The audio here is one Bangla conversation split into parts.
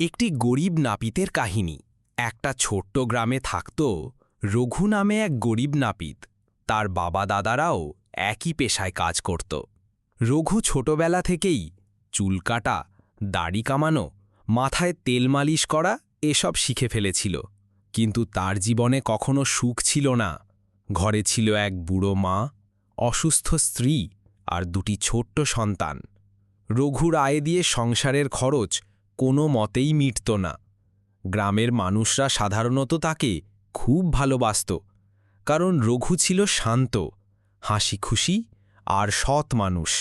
একটি গরিব নাপিতের কাহিনী। একটা ছোট্ট গ্রামে থাকত রঘু নামে এক গরিব নাপিত। তার বাবা দাদারাও একই পেশায় কাজ করত। রঘু ছোটবেলা থেকেই চুল কাটা, দাড়ি কামানো, মাথায় তেল মালিশ করা এসব শিখে ফেলেছিল। কিন্তু তার জীবনে কখনো সুখ ছিল না। ঘরে ছিল এক বুড়ো মা, অসুস্থ স্ত্রী আর দুটি ছোট্ট সন্তান। রঘুর আয় দিয়ে সংসারের খরচ কোনো মতেই মিটত না। গ্রামের মানুষরা সাধারণত তাকে খুব ভালোবাসত, কারণ রঘু ছিল শান্ত হাসি খুশি আর সৎ মানুষ।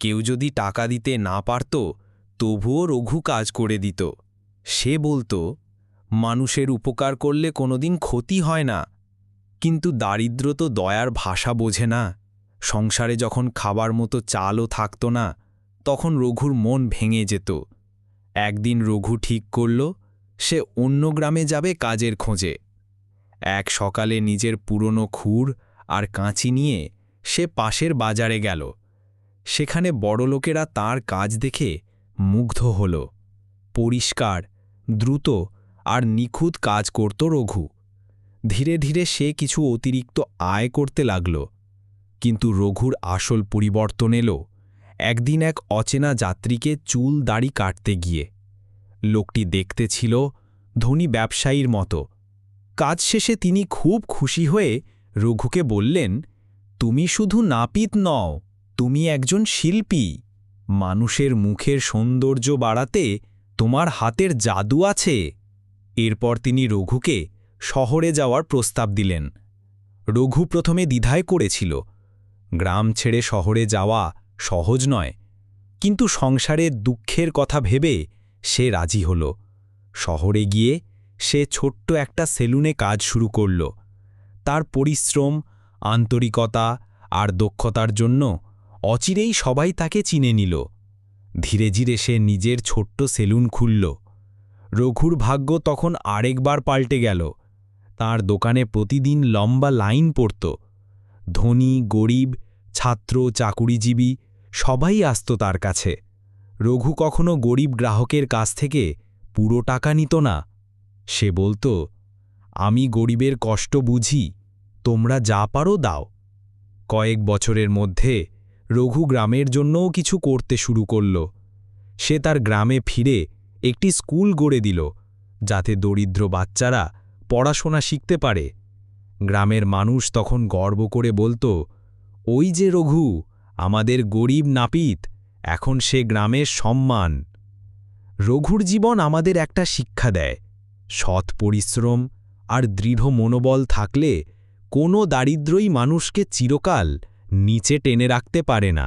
কেউ যদি টাকা দিতে না পারত, তবুও রঘু কাজ করে দিত। সে বলতো, মানুষের উপকার করলে কোনোদিন ক্ষতি হয় না। কিন্তু দারিদ্র তো দয়ার ভাষা বোঝে না। সংসারে যখন খাবার মতো চালও থাকত না, তখন রঘুর মন ভেঙে যেত। একদিন রঘু ঠিক করল, সে অন্য গ্রামে যাবে কাজের খোঁজে। এক সকালে নিজের পুরনো খুর আর কাঁচি নিয়ে সে পাশের বাজারে গেল। সেখানে বড়লোকেরা তার কাজ দেখে মুগ্ধ হল। পরিষ্কার, দ্রুত আর নিখুঁত কাজ করত রঘু। ধীরে ধীরে সে কিছু অতিরিক্ত আয় করতে লাগল। কিন্তু রঘুর আসল পরিবর্তন এলো। একদিন এক অচেনা যাত্রীকে চুল দাড়ি কাটতে গিয়ে। লোকটি দেখতে ছিল ধনী ব্যবসায়ীর মতো। কাজ শেষে তিনি খুব খুশি হয়ে রঘুকে বললেন, তুমি শুধু নাপিত নও, তুমি একজন শিল্পী। মানুষের মুখের সৌন্দর্য বাড়াতে তোমার হাতের জাদু আছে এরপর তিনি রঘুকে শহরে যাওয়ার প্রস্তাব দিলেন। রঘু প্রথমে দ্বিধায় করেছিল, গ্রাম ছেড়ে শহরে যাওয়া সহজ নয়। কিন্তু সংসারের দুঃখের কথা ভেবে সে রাজি হল। শহরে গিয়ে সে ছোট্ট একটা সেলুনে কাজ শুরু করল। তার পরিশ্রম, আন্তরিকতা আর দক্ষতার জন্য অচিরেই সবাই তাকে চিনে নিল। ধীরে ধীরে সে নিজের ছোট্ট সেলুন খুলল। রঘুর ভাগ্য তখন আরেকবার পাল্টে গেল। তার দোকানে প্রতিদিন লম্বা লাইন পড়ত। ধনী, গরিব, ছাত্র, চাকুরিজীবী সবাই আসত তার কাছে। রঘু কখনো গরিব গ্রাহকের কাছ থেকে পুরো টাকা নিত না। সে বলতো, আমি গরিবের কষ্ট বুঝি, তোমরা যা পারো দাও। কয়েক বছরের মধ্যে রঘু গ্রামের জন্যও কিছু করতে শুরু করল। সে তার গ্রামে ফিরে একটি স্কুল গড়ে দিল, যাতে দরিদ্র বাচ্চারা পড়াশোনা শিখতে পারে। গ্রামের মানুষ তখন গর্ব করে বলতো, ওই যে রঘু আমাদের গরিব নাপিত, এখন সে গ্রামের সম্মান। রঘুর জীবন আমাদের একটা শিক্ষা দেয়, সৎ পরিশ্রম আর দৃঢ় মনোবল থাকলে কোনো দারিদ্রই মানুষকে চিরকাল নিচে টেনে রাখতে পারে না।